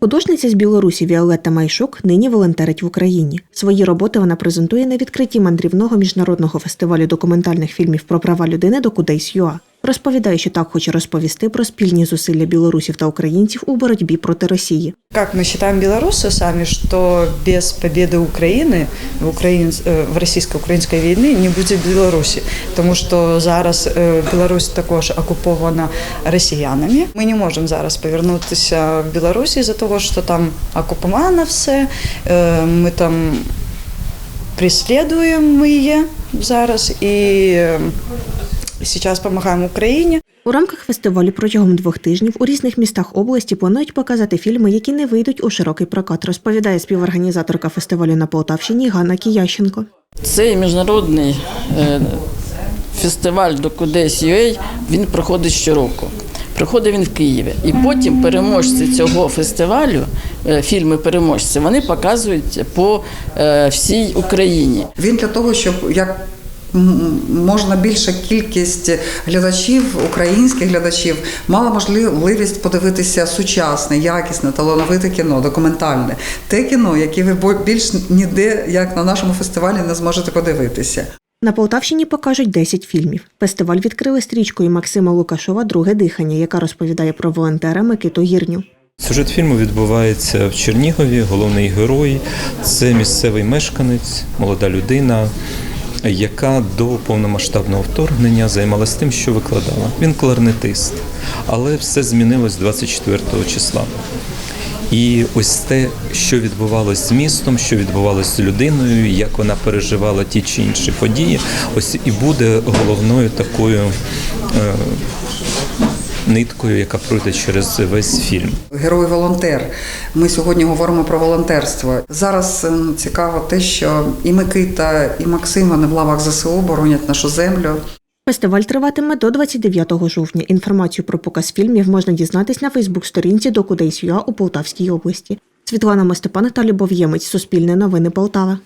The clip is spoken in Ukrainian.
Художниця з Білорусі Віолетта Майшук нині волонтерить в Україні. Свої роботи вона презентує на відкритті мандрівного міжнародного фестивалю документальних фільмів про права людини до Кудейс.ЮА. Розповідає, що так хоче розповісти про спільні зусилля білорусів та українців у боротьбі проти Росії. Как мы считаем белорусы сами, что без победы Украины в, Украин... э, в російсько-українській війні не буде Білорусі, тому що зараз е, Білорусь також окупована росіянами. Ми не можемо зараз повернутися в Білорусі за того, що там окуповано все. Е, Ми там преслідуємо її зараз і зараз допомагаємо Україні. У рамках фестивалю протягом двох тижнів у різних містах області планують показати фільми, які не вийдуть у широкий прокат, розповідає співорганізаторка фестивалю на Полтавщині Ганна Киященко. Цей міжнародний е, фестиваль до UA, він проходить щороку. Проходить він в Києві. І потім переможці цього фестивалю, е, фільми переможці, вони показують по е, всій Україні. Він для того, щоб як можна більша кількість глядачів, українських глядачів, мала можливість подивитися сучасне, якісне, талановите кіно, документальне. Те кіно, яке ви бо- більш ніде, як на нашому фестивалі, не зможете подивитися. На Полтавщині покажуть 10 фільмів. Фестиваль відкрили стрічкою Максима Лукашова Друге дихання, яка розповідає про волонтера Микиту Гірню. Сюжет фільму відбувається в Чернігові. Головний герой це місцевий мешканець, молода людина, яка до повномасштабного вторгнення займалася тим, що викладала. Він кларнетист, але все змінилось 24 числа. І ось те, що відбувалось з містом, що відбувалось з людиною, як вона переживала ті чи інші події, ось і буде головною такою е, ниткою, яка пройде через весь фільм. Герой-волонтер. Ми сьогодні говоримо про волонтерство. Зараз ем, цікаво те, що і Микита, і Максим вони в лавах ЗСУ боронять нашу землю. Фестиваль триватиме до 29 жовтня. Інформацію про показ фільмів можна дізнатись на Фейсбук-сторінці Докудейс.ЮА у Полтавській області. Світлана Мостепан та Любов Ємець. Суспільне новини Полтава.